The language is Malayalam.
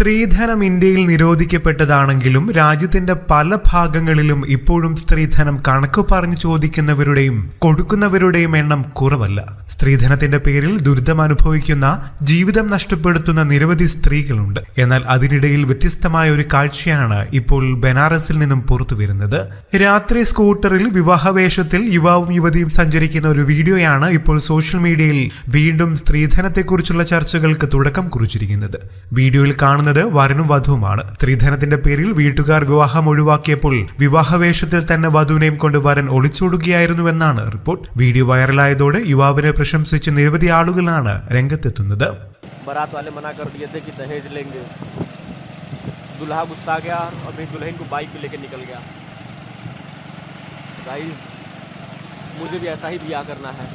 സ്ത്രീധനം ഇന്ത്യയിൽ നിരോധിക്കപ്പെട്ടതാണെങ്കിലും രാജ്യത്തിന്റെ പല ഭാഗങ്ങളിലും ഇപ്പോഴും സ്ത്രീധനം കണക്ക് പറഞ്ഞു ചോദിക്കുന്നവരുടെയും കൊടുക്കുന്നവരുടെയും എണ്ണം കുറവല്ല. സ്ത്രീധനത്തിന്റെ പേരിൽ ദുരിതം അനുഭവിക്കുന്ന ജീവിതം നഷ്ടപ്പെടുത്തുന്ന നിരവധി സ്ത്രീകളുണ്ട്. എന്നാൽ അതിനിടയിൽ വ്യത്യസ്തമായ ഒരു കാഴ്ചയാണ് ഇപ്പോൾ ബനാറസിൽ നിന്നും പുറത്തു വരുന്നത്. രാത്രി സ്കൂട്ടറിൽ വിവാഹവേഷത്തിൽ യുവാവും യുവതിയും സഞ്ചരിക്കുന്ന ഒരു വീഡിയോയാണ് ഇപ്പോൾ സോഷ്യൽ മീഡിയയിൽ വീണ്ടും സ്ത്രീധനത്തെക്കുറിച്ചുള്ള ചർച്ചകൾക്ക് തുടക്കം കുറിച്ചിരിക്കുന്നത്. വീഡിയോയിൽ കാണുന്നത് വരനും വധുവുമാണ് സ്ത്രീധനത്തിന്റെ പേരിൽ വീട്ടുകാർ വിവാഹം ഒഴിവാക്കിയപ്പോൾ വിവാഹവേഷത്തിൽ തന്നെ വധുവിനെയും കൊണ്ട് വരൻ ഒളിച്ചോടുകയായിരുന്നുവെന്നാണ് റിപ്പോർട്ട് വീഡിയോ വൈറലായതോടെ യുവാവിനെ പ്രശംസിച്ച് നിരവധി ആളുകളാണ് രംഗത്തെത്തുന്നത് बारात वाले मना कर दिए थे कि दहेज लेंगे दूल्हा गुस्सा गया और फिर दुल्हन को बाइक पे लेके निकल गया गाइस मुझे भी ऐसा ही ब्याह करना है